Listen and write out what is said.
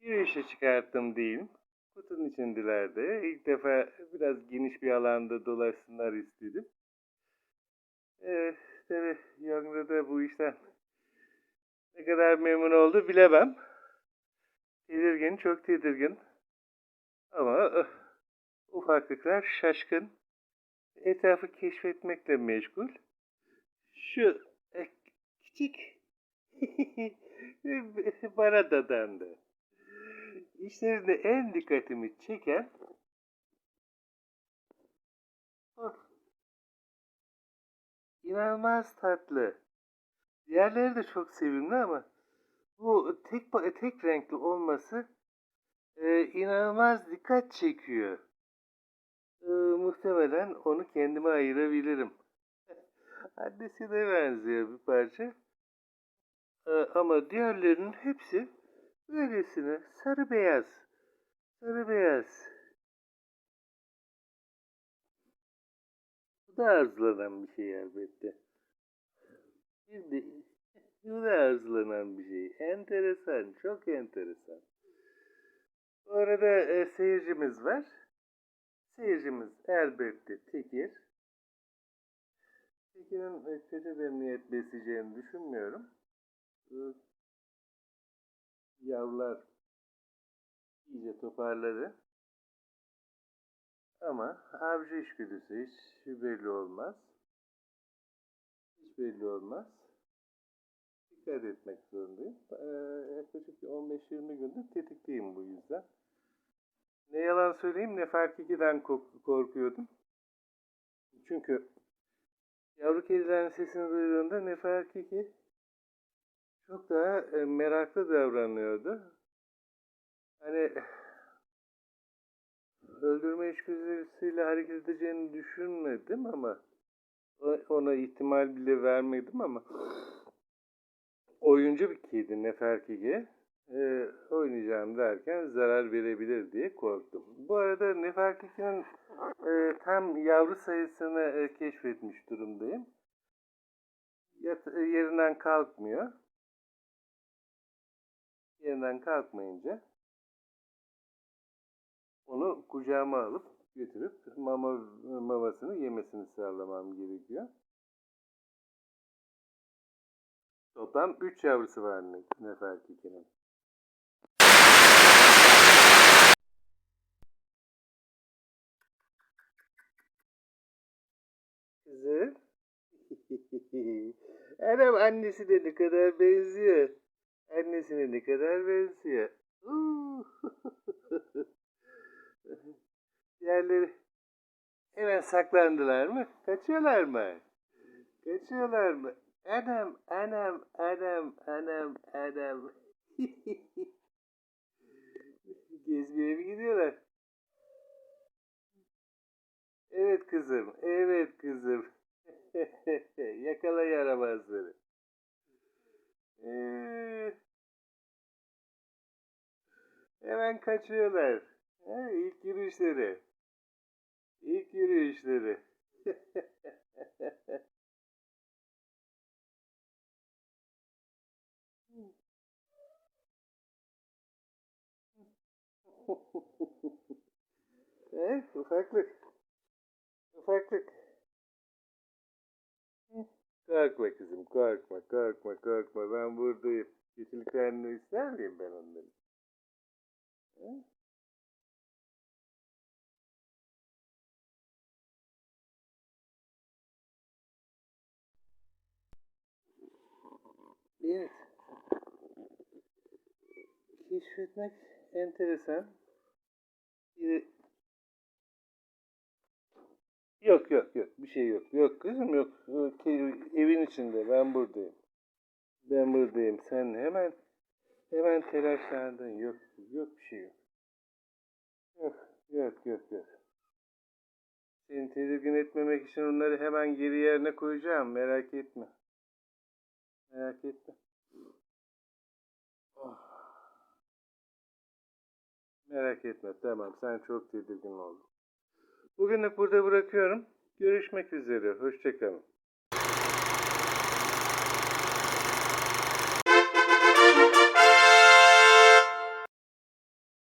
Yürüyüşe çıkarttım diyeyim. Kutunun içindelerdi. İlk defa biraz geniş bir alanda dolaşsınlar istedim. Ee, tabii Young'da da bu işten ne kadar memnun oldu bilemem. Tedirgin, çok tedirgin. Ama eh, ufaklıklar şaşkın. Etrafı keşfetmekle meşgul. Şu eh, küçük bana dadandı. İşlerinde en dikkatimi çeken oh, inanılmaz tatlı. Diğerleri de çok sevimli ama bu tek tek renkli olması e, inanılmaz dikkat çekiyor. E, muhtemelen onu kendime ayırabilirim. Annesine benziyor bir parça. E, ama diğerlerinin hepsi böylesine sarı beyaz. Sarı beyaz. Bu da arzulanan bir şey elbette. Bir de bu da arzulanan bir şey. Enteresan, çok enteresan. Bu arada e, seyircimiz var. Seyircimiz elbette Tekir. Tekir'in e, kötü bir niyet besleyeceğini düşünmüyorum. Yavrular iyice toparladı. Ama avcı içgüdüsü hiç belli olmaz. Hiç belli olmaz. Dikkat etmek zorundayım. Ee, yaklaşık bir 15-20 gündür tetikteyim bu yüzden. Ne yalan söyleyeyim ne fark 2'den kork- korkuyordum. Çünkü yavru kedilerin sesini duyduğunda ne fark 2 çok daha e, meraklı davranıyordu. Hani öldürme içgüdüsüyle hareket edeceğini düşünmedim ama ona ihtimal bile vermedim ama oyuncu bir kedi Neferkige e, oynayacağım derken zarar verebilir diye korktum. Bu arada Neferkige'nin e, tam yavru sayısını e, keşfetmiş durumdayım. Yat- e, yerinden kalkmıyor. Yerinden kalkmayınca onu kucağıma alıp götürüp mama mamasını yemesini sağlamam gerekiyor. Toplam 3 yavrusu var ne- Nefertiti'nin. Kızım. Anam annesi de ne kadar benziyor. Annesine ne kadar benziyor. Diğerleri hemen saklandılar mı? Kaçıyorlar mı? Kaçıyorlar mı? Anam, anam, anam, anam, anam. Gezmeye mi gidiyorlar? Evet kızım, evet kızım. Yakala yaramazları. Ee, hemen kaçıyorlar. Ha, ilk yürüyüşleri. İlk yürüyüşleri. Eh, ufaklık. Ufaklık. Korkma kızım, korkma, korkma, korkma. Ben buradayım. Kötülüklerini ister miyim ben onların? Evet. Keşfetmek enteresan. Bir Yok yok yok bir şey yok. Yok kızım yok. Ki- Evin içinde ben buradayım. Ben buradayım. Sen hemen hemen telaşlandın. Yok yok bir şey yok. Yok yok yok yok. Seni tedirgin etmemek için onları hemen geri yerine koyacağım. Merak etme. Merak etme. Oh. Merak etme. Tamam. Sen çok tedirgin oldun. Bugünlük burada bırakıyorum. Görüşmek üzere. Hoşçakalın.